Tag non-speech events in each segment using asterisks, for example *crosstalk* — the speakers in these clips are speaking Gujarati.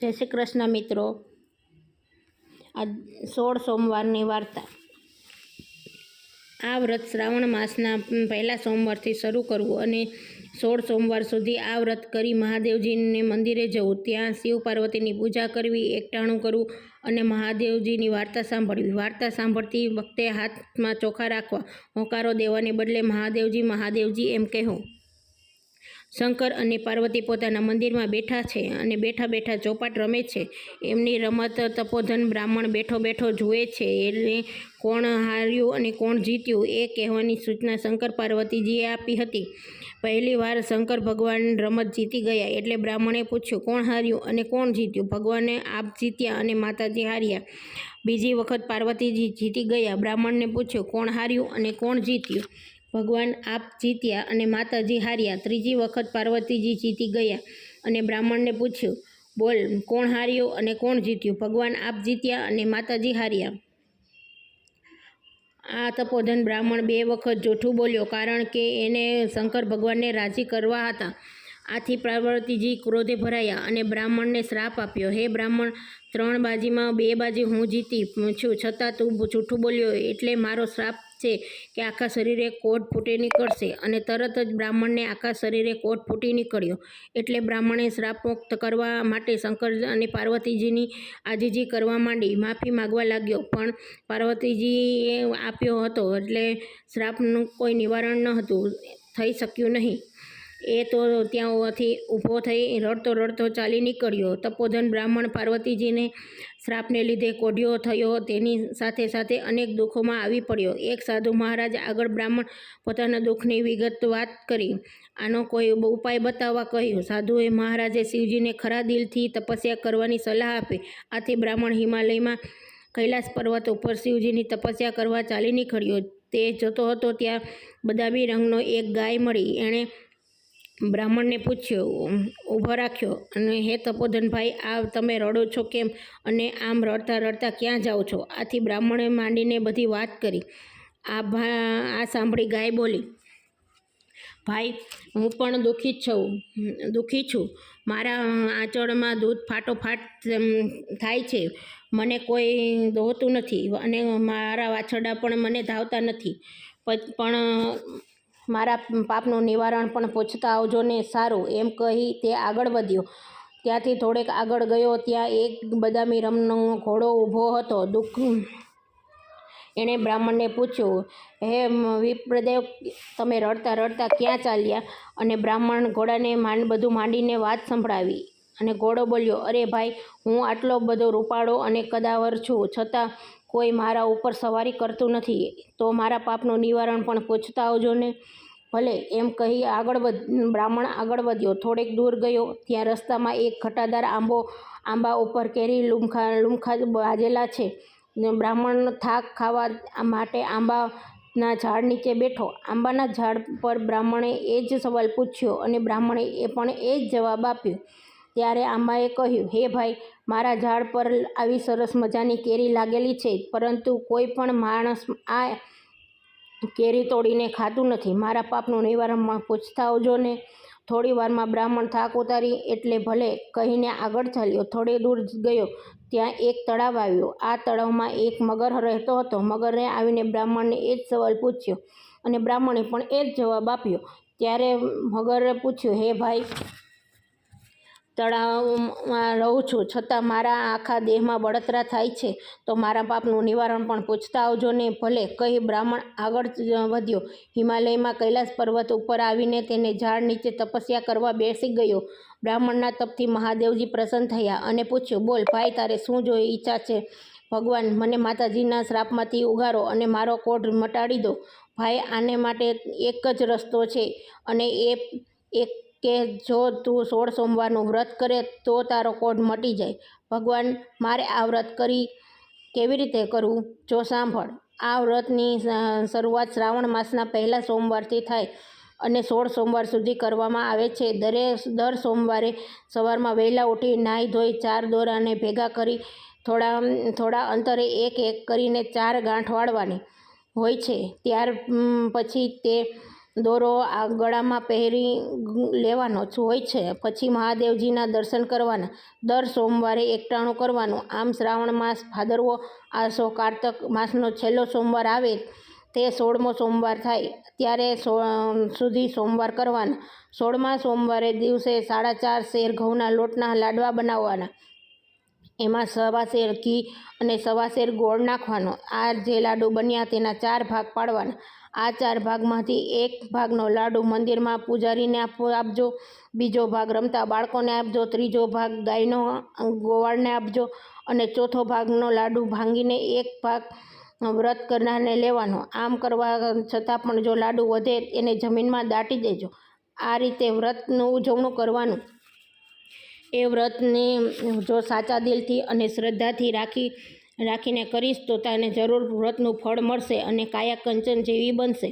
જય શ્રી કૃષ્ણ મિત્રો. આ સોળ સોમવારની વાર્તા. આ વ્રત શ્રાવણ માસના પહેલા સોમવારથી શરૂ કરવું અને સોળ સોમવાર સુધી આ વ્રત કરી મહાદેવજીને મંદિરે જવું. ત્યાં શિવ પાર્વતીની પૂજા કરવી, એકટાણું કરવું અને મહાદેવજીની વાર્તા સાંભળવી. વાર્તા સાંભળતી વખતે હાથમાં ચોખા રાખવા, હોંકારો દેવાને બદલે મહાદેવજી મહાદેવજી એમ કહેવું. શંકર અને પાર્વતી પોતાના મંદિરમાં બેઠા છે અને બેઠા બેઠા ચોપાટ રમે છે. એમની રમત તપોધન બ્રાહ્મણ બેઠો બેઠો જુએ છે. એને કોણ હાર્યું અને કોણ જીત્યું એ કહેવાની સૂચના શંકર પાર્વતીજીએ આપી હતી. પહેલી વાર શંકર ભગવાન રમત જીતી ગયા એટલે બ્રાહ્મણે પૂછ્યું, કોણ હાર્યું અને કોણ જીત્યું? ભગવાને આપ જીત્યા અને માતાજી હાર્યા. બીજી વખત પાર્વતીજી જીતી ગયા. બ્રાહ્મણને પૂછ્યું, કોણ હાર્યું અને કોણ જીત્યું? ભગવાન આપ જીત્યા અને માતાજી હાર્યા. ત્રીજી વખત પાર્વતીજી જીતી ગયા અને બ્રાહ્મણને પૂછ્યું, બોલ, કોણ હાર્યું અને કોણ જીત્યું? ભગવાન આપ જીત્યા અને માતાજી હાર્યા. આ તપોધન બ્રાહ્મણ બે વખત જૂઠું બોલ્યો કારણ કે એને શંકર ભગવાનને રાજી કરવા હતા. આથી પાર્વતીજી ક્રોધે ભરાયા અને બ્રાહ્મણને શ્રાપ આપ્યો. હે બ્રાહ્મણ, ત્રણ બાજીમાં બે બાજી હું જીતી. છું છતાં તું જૂઠું બોલ્યો એટલે મારો શ્રાપ છે કે આખા શરીરે કોટ ફૂટી નીકળશે અને તરત જ બ્રાહ્મણને આખા શરીરે કોટ ફૂટી નીકળ્યો. એટલે બ્રાહ્મણે શ્રાપ મુક્ત કરવા માટે શંકર અને પાર્વતીજીની આજીજી કરવા માંડી. માફી માગવા લાગ્યો, પણ પાર્વતીજીએ આપ્યો હતો એટલે શ્રાપનું કોઈ નિવારણ ન હતું થઈ શક્યું નહીં. એ તો ત્યાંથી ઊભો થઈ રડતો રડતો ચાલી નીકળ્યો. તપોધન બ્રાહ્મણ પાર્વતીજીને શ્રાપને લીધે કોઢિયો થયો. તેની સાથે સાથે અનેક દુઃખોમાં આવી પડ્યો. એક સાધુ મહારાજ આગળ બ્રાહ્મણ પોતાના દુઃખની વિગત વાત કરી. આનો કોઈ ઉપાય બતાવવા કહ્યું. સાધુએ મહારાજે શિવજીને ખરા દિલથી તપસ્યા કરવાની સલાહ આપી. આથી બ્રાહ્મણ હિમાલયમાં કૈલાસ પર્વત ઉપર શિવજીની તપસ્યા કરવા ચાલી નીકળ્યો. તે જતો હતો ત્યાં બદામી રંગનો એક ગાય મળી. એણે બ્રાહ્મણને પૂછ્યું, ઊભો રાખ્યો. અને હે તપોધનભાઈ, આ તમે રડો છો કેમ? અને આમ રડતા રડતા ક્યાં જાઓ છો? આથી બ્રાહ્મણે માંડીને બધી વાત કરી. આ ભા, આ સાંભળી ગાય બોલી, ભાઈ, હું પણ દુઃખી જ છું, દુઃખી છું. મારા આંચળમાં દૂધ ફાટોફાટ થાય છે. મને કોઈ દોહતું નથી. અને મારા વાછરડા પણ મને ધાવતા નથી. પણ મારા પાપનું નિવારણ પણ પૂછતા આવજો ને સારું, એમ કહી તે આગળ વધ્યો. ત્યાંથી થોડેક આગળ ગયો, ત્યાં એક બદામી રમનો ઘોડો ઊભો હતો. દુઃખ, એણે બ્રાહ્મણને પૂછ્યું, હે વિપ્રદેવ, તમે રડતા રડતા ક્યાં ચાલ્યા? અને બ્રાહ્મણ ઘોડાને માંડ, બધું માંડીને વાત સંભળાવી અને ઘોડો બોલ્યો, અરે ભાઈ, હું આટલો બધો રૂપાળો અને કદાવર છું. છતાં કોઈ મારા ઉપર સવારી કરતું નથી, તો મારા પાપનું નિવારણ પણ પૂછતા આવજો ને. ભલે, એમ કહી આગળ વધ, બ્રાહ્મણ આગળ વધ્યો. થોડેક દૂર ગયો. ત્યાં રસ્તામાં એક ઘટાદાર આંબો, આંબા ઉપર કેરી લૂમખા લૂમખા બાજેલા છે. બ્રાહ્મણ થાક ખાવા માટે આંબાના ઝાડ નીચે બેઠો. આંબાના ઝાડ પર બ્રાહ્મણે એ જ સવાલ પૂછ્યો અને બ્રાહ્મણે એ પણ એ જ જવાબ આપ્યો. ત્યારે આંબાએ કહ્યું, હે ભાઈ, મારા ઝાડ પર આવી સરસ મજાની કેરી લાગેલી છે, પરંતુ કોઈ પણ માણસ આ કેરી તોડીને ખાતું નથી. મારા પાપનું નિવારણમાં પૂછતા આવજો ને. થોડી વારમાં બ્રાહ્મણ થાક ઉતારી એટલે ભલે કહીને આગળ ચાલ્યો, થોડે દૂર ગયો. ત્યાં એક તળાવ આવ્યો. આ તળાવમાં એક મગર રહેતો હતો. મગરે આવીને બ્રાહ્મણને એ જ સવાલ પૂછ્યો અને બ્રાહ્મણે પણ એ જ જવાબ આપ્યો. ત્યારે મગરે પૂછ્યું, હે ભાઈ તળાવમાં રહું છું. છતાં મારા આખા દેહમાં બળતરા થાય છે. તો મારા પાપનું નિવારણ પણ પૂછતા આવજો ને ભલે કહી બ્રાહ્મણ આગળ વધ્યો. હિમાલયમાં કૈલાસ પર્વત ઉપર આવીને તેને ઝાડ નીચે તપસ્યા કરવા બેસી ગયો. બ્રાહ્મણના તપથી મહાદેવજી પ્રસન્ન થયા અને પૂછ્યું, બોલ, ભાઈ, તારે શું જોઈ ઈચ્છા છે? ભગવાન, મને માતાજીના શ્રાપમાંથી ઉગારો અને મારો કોઢ મટાડી દો. ભાઈ, આને માટે એક જ રસ્તો છે અને એ એક કે જો તું સોળ સોમવારનું વ્રત કરે તો તારો કોઢ મટી જાય. ભગવાન, મારે આ વ્રત કરી કેવી રીતે કરવું? જો સાંભળ, આ વ્રતની શરૂઆત શ્રાવણ માસના પહેલા સોમવારથી થાય અને સોળ સોમવાર સુધી કરવામાં આવે છે. દરેક દર સોમવારે સવારમાં વહેલા ઉઠી નાહી ધોઈ ચાર દોરાને ભેગા કરી થોડા થોડા અંતરે એક એક કરીને ચાર ગાંઠ વાળવાની હોય છે. ત્યાર પછી તે દોરો આ ગળામાં પહેરી લેવાનો હોય છે. પછી મહાદેવજીના દર્શન કરવાના. દર સોમવારે એકટાણું કરવાનું. આમ શ્રાવણ માસ ભાદરવો આસો કારતક માસનો છેલ્લો સોમવાર આવે તે સોળમો સોમવાર થાય. ત્યારે સો સુધી સોમવાર કરવાના. સોળમા સોમવારે દિવસે સાડા ચાર શેર ઘઉંના લોટના લાડવા બનાવવાના. એમાં સવા શેર ઘી અને સવા શેર ગોળ નાખવાનો. આ જે લાડુ બન્યા તેના ચાર ભાગ પાડવાના. આ ચાર ભાગમાંથી એક ભાગનો લાડુ મંદિરમાં પૂજારીને આપો, આપજો. બીજો ભાગ રમતા બાળકોને આપજો, ત્રીજો ભાગ ગાયનો ગોવાળને આપજો અને ચોથો ભાગનો લાડુ ભાંગીને એક ભાગ વ્રત કરનારને લેવાનો. આમ કરવા છતાં પણ જો લાડુ વધે એને જમીનમાં દાટી દેજો. આ રીતે વ્રતનું ઉજવણું કરવાનું. એ વ્રતને જો સાચા દિલથી અને શ્રદ્ધાથી રાખી રાખીને કરીશ તો તને જરૂર વ્રતનું ફળ મળશે અને કાયા કંચન જેવી બનશે.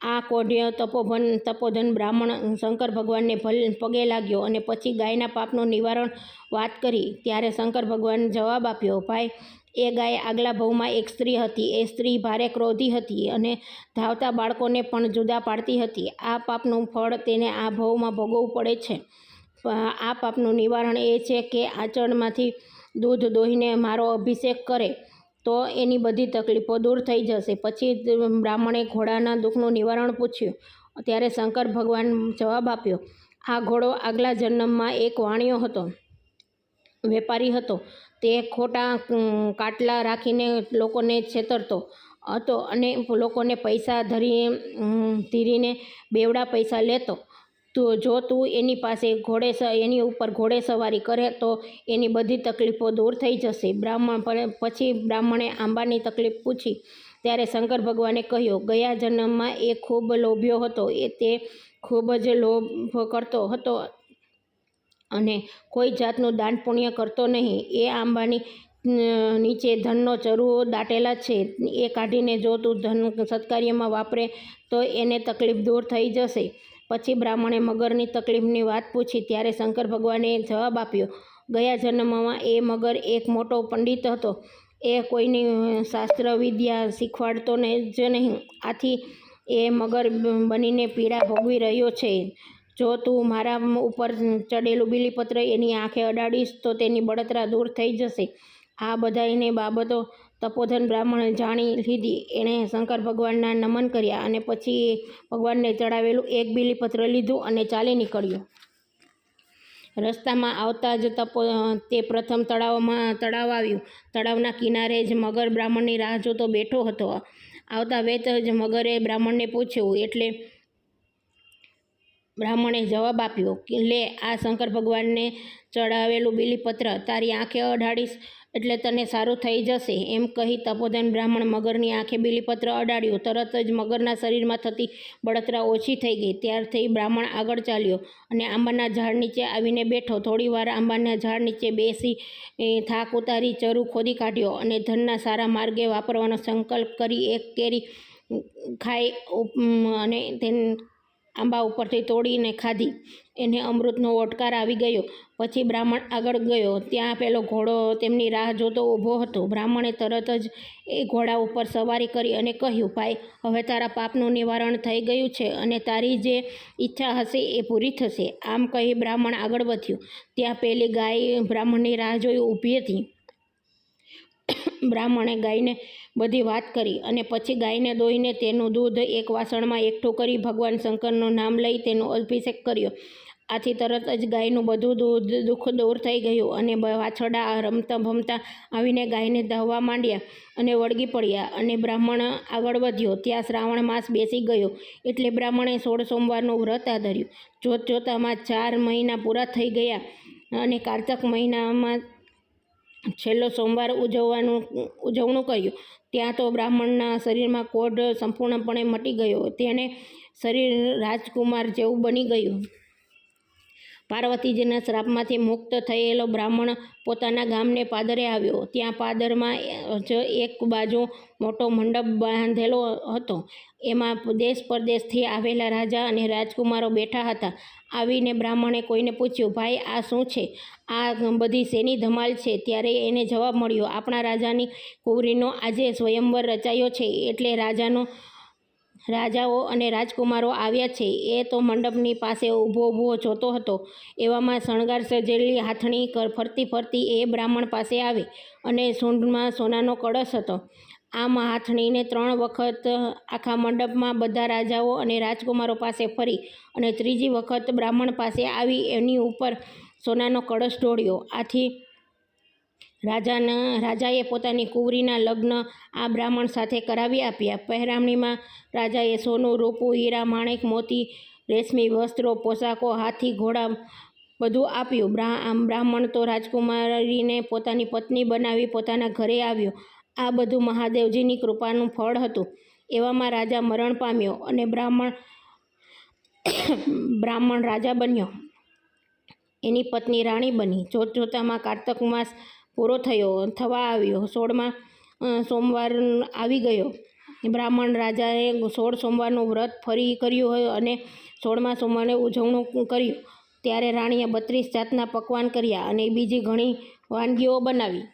આ કોઢ્ય તપોભન, તપોધન બ્રાહ્મણ શંકર ભગવાનને ભલ, પગે લાગ્યો અને પછી ગાયના પાપનું નિવારણ વાત કરી. ત્યારે શંકર ભગવાન જવાબ આપ્યો, ભાઈ, એ ગાય આગલા ભવમાં એક સ્ત્રી હતી. એ સ્ત્રી ભારે ક્રોધી હતી અને ધાવતા બાળકોને પણ જુદા પાડતી હતી. આ પાપનું ફળ તેને આ ભવમાં ભોગવવું પડે છે. આ પાપનું નિવારણ એ છે કે આચરણમાંથી દૂધ દોહીને મારો અભિષેક કરે, તો એની બધી તકલીફો દૂર થઈ જશે. પછી બ્રાહ્મણે ઘોડાના દુઃખનું નિવારણ પૂછ્યું. ત્યારે શંકર ભગવાન જવાબ આપ્યો, આ ઘોડો આગલા જન્મમાં એક વાણિયો હતો, વેપારી હતો. તે ખોટા કાટલા રાખીને લોકોને છેતરતો હતો અને લોકોને પૈસા ધરી ધીરીને બેવડા પૈસા લેતો. તો જો તું એની પાસે ઘોડે એની ઉપર ઘોડે સવારી કરે તો એની બધી તકલીફો દૂર થઈ જશે. બ્રાહ્મણ પછી બ્રાહ્મણે આંબાની તકલીફ પૂછી. ત્યારે શંકર ભગવાને કહ્યું, ગયા જન્મમાં એ ખૂબ લોભ્યો હતો. એ તે ખૂબ જ લોભ કરતો હતો અને કોઈ જાતનું દાન પુણ્ય કરતો નહીં. એ આંબાની નીચે ધનનો ચરુઓ દાટેલા છે. એ કાઢીને જો તું ધન સત્કાર્યમાં વાપરે તો એને તકલીફ દૂર થઈ જશે. પછી બ્રાહ્મણે મગરની તકલીફની વાત પૂછી ત્યારે શંકર ભગવાને જવાબ આપ્યો, ગયા જન્મમાં એ મગર એક મોટો પંડિત હતો. એ કોઈની શાસ્ત્ર વિદ્યા શીખવાડતો ને જ નહીં. આથી એ મગર બનીને પીડા ભોગવી રહ્યો છે. જો તું મારા ઉપર ચડેલું બીલીપત્ર એની આંખે અડાડીશ તો તેની બળતરા દૂર થઈ જશે. આ બધાને બાબતો તપોધન બ્રાહ્મણે જાણી લીધી. એણે શંકર ભગવાનના નમન કર્યા અને પછી ભગવાનને ચડાવેલું એક બીલીપત્ર લીધું અને ચાલી નીકળ્યો. રસ્તામાં આવતા જ તપો, તે પ્રથમ તળાવમાં તળાવ આવ્યું. તળાવના કિનારે જ મગર બ્રાહ્મણની રાહ જોતો બેઠો હતો. આવતા વેત જ મગરે બ્રાહ્મણને પૂછ્યું એટલે બ્રાહ્મણે જવાબ આપ્યો કે, લે, આ શંકર ભગવાનને ચડાવેલું બીલીપત્ર તારી આંખે અઢાડીશ એટલે તને સારું થઈ જશે. એમ કહી તપોધન બ્રાહ્મણ મગરની આંખે બીલીપત્ર અડાડ્યું. તરત જ મગરના શરીરમાં થતી બળતરા ઓછી થઈ ગઈ. ત્યારથી બ્રાહ્મણ આગળ ચાલ્યો અને આંબાના ઝાડ નીચે આવીને બેઠો. થોડીવાર આંબાના ઝાડ નીચે બેસી થાક ઉતારી, ચરુ ખોદી કાઢ્યો અને ધનના સારા માર્ગે વાપરવાનો સંકલ્પ કરી એક કેરી ખાઈ અને તેને આંબા ઉપરથી તોડીને ખાધી. એને અમૃતનો ઓટકાર આવી ગયો. પછી બ્રાહ્મણ આગળ ગયો. ત્યાં પેલો ઘોડો તેમની રાહ જોતો ઊભો હતો. બ્રાહ્મણે તરત જ એ ઘોડા ઉપર સવારી કરી અને કહ્યું, ભાઈ, હવે તારા પાપનું નિવારણ થઈ ગયું છે અને તારી જે ઈચ્છા હશે એ પૂરી થશે. આમ કહી બ્રાહ્મણ આગળ વધ્યું. ત્યાં પેલી ગાય બ્રાહ્મણની રાહ જોઈ ઊભી હતી. બ્રાહ્મણે ગાયને બધી વાત કરી અને પછી ગાયને દોઈને તેનું દૂધ એક વાસણમાં એકઠું કરી ભગવાન શંકરનું નામ લઈ તેનો અભિષેક કર્યો. આથી તરત જ ગાયનું બધું દૂધ દુઃખ દૂર થઈ ગયું અને વાછરડા રમતા ભમતા આવીને ગાયને ધાવવા માંડ્યા અને વળગી પડ્યા અને બ્રાહ્મણ આગળ વધ્યો. ત્યાં શ્રાવણ માસ બેસી ગયો એટલે બ્રાહ્મણે સોળ સોમવારનું વ્રત આધર્યું જોત જોતામાં ચાર મહિના પૂરા થઈ ગયા અને કારતક મહિનામાં છેલ્લો સોમવાર ઉજવવાનું, ઉજવણું કર્યું. ત્યાં તો બ્રાહ્મણના શરીરમાં કોઢ સંપૂર્ણપણે મટી ગયો. તેને શરીર રાજકુમાર જેવું બની ગયું. પાર્વતીજીના શ્રાપમાંથી મુક્ત થયેલો બ્રાહ્મણ પોતાના ગામને પાદરે આવ્યો. ત્યાં પાદરમાં જ એક બાજુ મોટો મંડપ બાંધેલો હતો. એમાં દેશ પરદેશથી આવેલા રાજા અને રાજકુમારો બેઠા હતા. આવીને બ્રાહ્મણે કોઈને પૂછ્યું, ભાઈ, આ શું છે? આ બધી શેની ધમાલ છે? ત્યારે એને જવાબ મળ્યો, આપણા રાજાની કુવરીનો આજે સ્વયંવર રચાયો છે. એટલે રાજાનો રાજાઓ અને રાજકુમારો આવ્યા છે. એ તો મંડપની પાસે ઊભો ઊભો જોતો હતો. એવામાં શણગાર સજેલી હાથણી ફરતી ફરતી એ બ્રાહ્મણ પાસે આવે અને સૂંઢમાં સોનાનો કળશ હતો. આમ હાથણીને ત્રણ વખત આખા મંડપમાં બધા રાજાઓ અને રાજકુમારો પાસે ફરી અને ત્રીજી વખત બ્રાહ્મણ પાસે આવી એની ઉપર સોનાનો કળશ ઢોળ્યો. આથી રાજાના, રાજાએ પોતાની કુંવરીના લગ્ન આ બ્રાહ્મણ સાથે કરાવી આપ્યા. પહેરામણીમાં રાજાએ સોનું, રૂપું, હીરા, માણેક, મોતી, રેશમી વસ્ત્રો, પોશાકો, હાથી, ઘોડા બધું આપ્યું. આમ બ્રાહ્મણ તો રાજકુમારીને પોતાની પત્ની બનાવી પોતાના ઘરે આવ્યો. આ બધું મહાદેવજીની કૃપાનું ફળ હતું. એવામાં રાજા મરણ પામ્યો અને બ્રાહ્મણ બ્રાહ્મણ રાજા બન્યો. એની પત્ની રાણી બની. જોત જોતામાં કારતક માસ પૂરો થયો, થવા આવ્યો. સોળમાં સોમવાર આવી ગયો. બ્રાહ્મણ રાજાએ સોળ સોમવારનું વ્રત ફરી કર્યું હોય અને સોળમાં સોમવારે ઉજવણું કર્યું. ત્યારે રાણીએ બત્રીસ જાતના પકવાન કર્યા અને બીજી ઘણી વાનગીઓ બનાવી.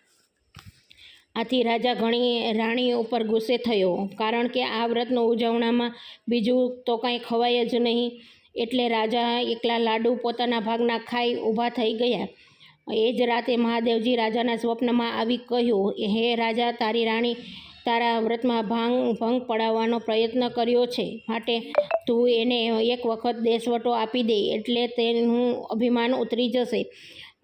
આથી રાજા ઘણી રાણી ઉપર ગુસ્સે થયો, કારણ કે આ વ્રતનો ઉજવણામાં બીજું તો કાંઈ ખવાય જ નહીં. એટલે રાજા એકલા લાડુ પોતાના ભાગના ખાઈ ઊભા થઈ ગયા. એ જ રાતે મહાદેવજી રાજાના સ્વપ્નમાં આવી કહ્યું, હે રાજા, તારી રાણી તારા વ્રતમાં ભાંગ, ભંગ પડાવવાનો પ્રયત્ન કર્યો છે. માટે તું એને એક વખત દેશવટો આપી દે એટલે તેનું અભિમાન ઉતરી જશે.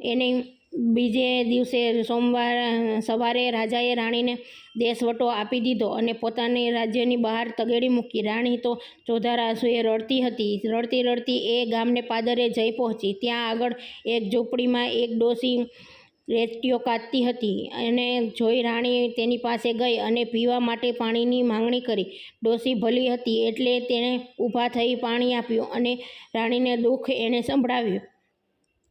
એને બીજે દિવસે સોમવાર, સવારે રાજાએ રાણીને દેશવટો આપી દીધો અને પોતાની રાજ્યની બહાર તગેડી મૂકી. રાણી તો ચોધારાસુએ રડતી હતી. રડતી રડતી એ ગામને પાદરે જઈ પહોંચી. ત્યાં આગળ એક ઝૂંપડીમાં એક ડોસી રેતીઓ કાઢતી હતી અને જોઈ રાણી તેની પાસે ગઈ અને પીવા માટે પાણીની માંગણી કરી. ડોસી ભલી હતી એટલે તેણે ઊભા થઈ પાણી આપ્યું અને રાણીને દુઃખ એણે સંભળાવ્યું.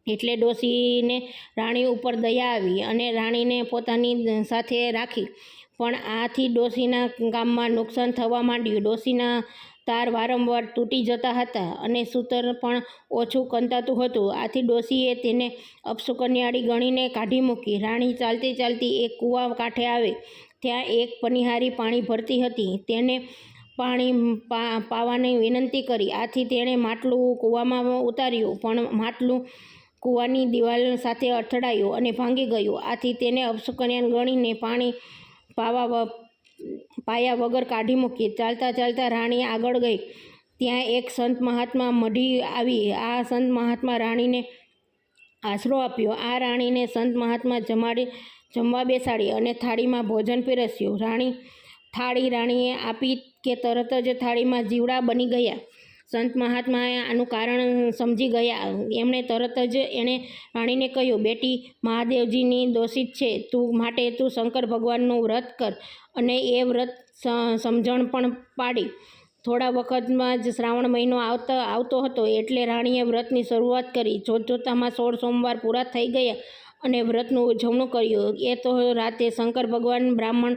એટલે ડોશીને રાણી ઉપર દયા આવી અને રાણીને પોતાની સાથે રાખી. પણ આથી ડોશીના ગામમાં નુકસાન થવા માંડ્યું. ડોશીના તાર વારંવાર તૂટી જતા હતા અને સૂતર પણ ઓછું કંતાતું હતું. આથી ડોશીએ તેને અપશુકન્યાળી ગણીને કાઢી મૂકી. રાણી ચાલતી ચાલતી એક કૂવા કાંઠે આવે. ત્યાં એક પનિહારી પાણી ભરતી હતી. તેને પાણી પા, પાવાની વિનંતી કરી. આથી તેણે માટલું કૂવામાં ઉતાર્યું. પણ માટલું કૂવાની દિવાલ સાથે અથડાયું અને ભાંગી ગયું. આથી તેને અપશુકન્યાન ગણીને પાણી પાવા પાયા વગર કાઢી મૂકી. ચાલતા ચાલતા રાણી આગળ ગઈ. ત્યાં એક સંત મહાત્મા મઢી આવી. આ સંત મહાત્મા રાણીને આશરો આપ્યો. આ રાણીને સંત મહાત્મા જમાડી, જમવા બેસાડી અને થાળીમાં ભોજન પીરસ્યું. રાણી થાળી રાણીએ આપી કે તરત જ થાળીમાં જીવડા બની ગયા. સંત મહાત્મા આનું કારણ સમજી ગયા. એમણે તરત જ એણે રાણીને કહ્યું, બેટી, મહાદેવજીની દોષિત છે. તું માટે તું શંકર ભગવાનનું વ્રત કર અને એ વ્રત સમજણ પણ પાડી. થોડા વખતમાં જ શ્રાવણ મહિનો આવતા, આવતો હતો એટલે રાણીએ વ્રતની શરૂઆત કરી. જોત જોતામાં સોળ સોમવાર પૂરા થઈ ગયા અને વ્રતનું ઉજવણું કર્યું. એ તો રાતે શંકર ભગવાન બ્રાહ્મણ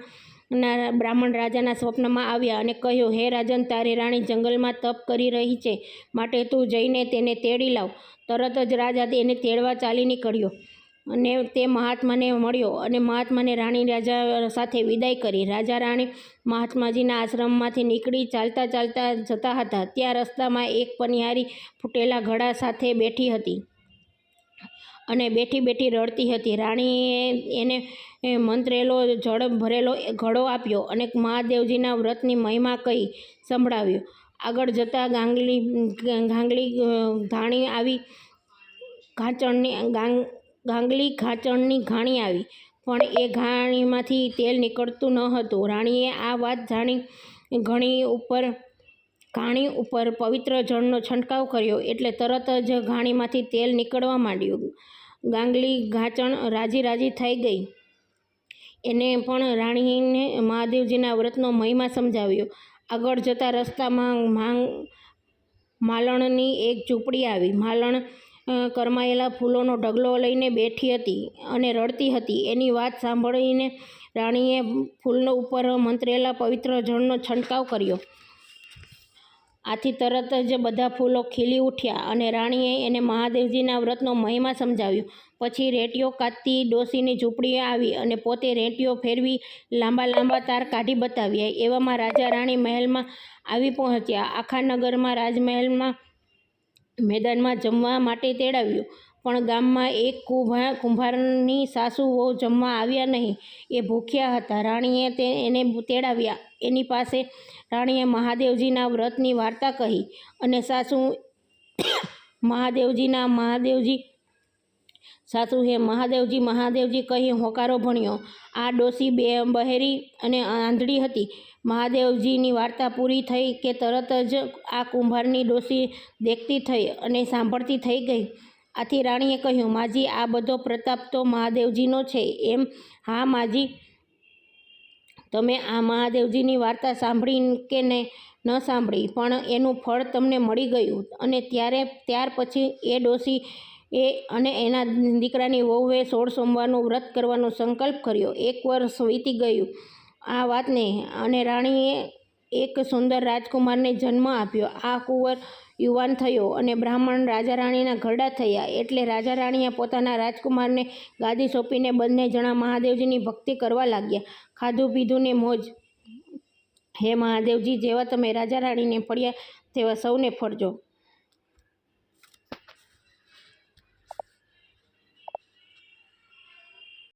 ના, બ્રાહ્મણ રાજાના સ્વપ્નમાં આવ્યા અને કહ્યું, હે રાજન, તારી રાણી જંગલમાં તપ કરી રહી છે, માટે તું જઈને તેને તેડી લાવ. તરત જ રાજા તેને તેડવા ચાલી નીકળ્યો અને તે મહાત્માને મળ્યો અને મહાત્માને રાણી રાજા સાથે વિદાય કરી. રાજા રાણી મહાત્માજીના આશ્રમમાંથી નીકળી ચાલતા ચાલતા જતા હતા. ત્યાં રસ્તામાં એક પનિહારી ફૂટેલા ઘડા સાથે બેઠી હતી. અને બેઠી બેઠી રડતી હતી. રાણીએ એને મંત્રેલો, જળ ભરેલો ઘડો આપ્યો અને મહાદેવજીના વ્રતની મહિમા કહી સંભળાવ્યું. આગળ જતાં ગાંગલી ગાંગલી ધાણી આવી, ઘાંચણની, ગાંગ, ગાંગલી ઘાંચણની ઘાણી આવી, પણ એ ઘાણીમાંથી તેલ નીકળતું ન હતું. રાણીએ આ વાત જાણી ઘણી ઉપર ઘાણી ઉપર પવિત્ર જળનો છંટકાવ કર્યો એટલે તરત જ ઘાણીમાંથી તેલ નીકળવા માંડ્યું. ગાંગલી ઘાંચણ રાજી રાજી થઈ ગઈ. એને પણ રાણીને મહાદેવજીના વ્રતનો મહિમા સમજાવ્યો. આગળ જતા રસ્તામાં માંગ, માલણની એક ઝૂંપડી આવી. માલણ કરમાયેલા ફૂલોનો ઢગલો લઈને બેઠી હતી અને રડતી હતી. એની વાત સાંભળીને રાણીએ ફૂલનો ઉપર મંત્રેલા પવિત્ર જળનો છંટકાવ કર્યો. આથી તરત જ બધા ફૂલો ખીલી ઉઠ્યા અને રાણીએ એને મહાદેવજીના વ્રતનો મહિમા સમજાવ્યો. પછી રેટીઓ કાતતી ડોસીની ઝૂંપડીએ આવી અને પોતે રેટીઓ ફેરવી લાંબા લાંબા તાર કાઢી બતાવ્યા. એવામાં રાજા રાણી મહેલમાં આવી પહોંચ્યા. આખા નગરમાં રાજમહેલમાં મેદાનમાં જમવા માટે તેડાવ્યું. પણ ગામમાં એક કુંભા કુંભારની સાસુ વહુ જમવા આવ્યા નહીં. એ ભૂખ્યા હતા. રાણીએ તે એને તેડાવ્યા. એની પાસે રાણીએ મહાદેવજીના વ્રતની વાર્તા કહી અને સાસુ *coughs* મહાદેવજીના મહાદેવજી સાસુ હે મહાદેવજી મહાદેવજી કહી હોકારો ભણ્યો. આ ડોસી બે બહેરી અને આંધળી હતી. મહાદેવજીની વાર્તા પૂરી થઈ કે તરત જ આ કુંભારની ડોસી દેખતી થઈ અને સાંભળતી થઈ ગઈ. આથી રાણીએ કહ્યું, માજી, આ બધો પ્રતાપ તો મહાદેવજીનો છે. એમ, હા, માજી. તમે આ મહાદેવજીની વાર્તા સાંભળી કે ને, ન સાંભળી, પણ એનું ફળ તમને મળી ગયું. અને ત્યારે, ત્યાર પછી એ ડોસી એ અને એના દીકરાની વહુએ સોળ સોમવારનું વ્રત કરવાનો સંકલ્પ કર્યો. એક વર્ષ વીતી ગયું આ વાતને અને રાણીએ એક સુંદર રાજકુમારને જન્મ આપ્યો. આ કુંવર યુવાન થયો અને બ્રાહ્મણ રાજા રાણીના ઘરડા થયા. એટલે રાજા રાણીએ પોતાના રાજકુમારને ગાદી સોંપીને બંને જણા મહાદેવજીની ભક્તિ કરવા લાગ્યા. ખાધું પીધું ને મોજ. હે મહાદેવજી, જેવા તમે રાજા રાણીને ફળ્યા તેવા સૌને ફળજો.